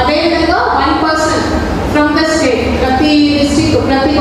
అదేవిధంగా one person from the state ప్రతి district ప్రతి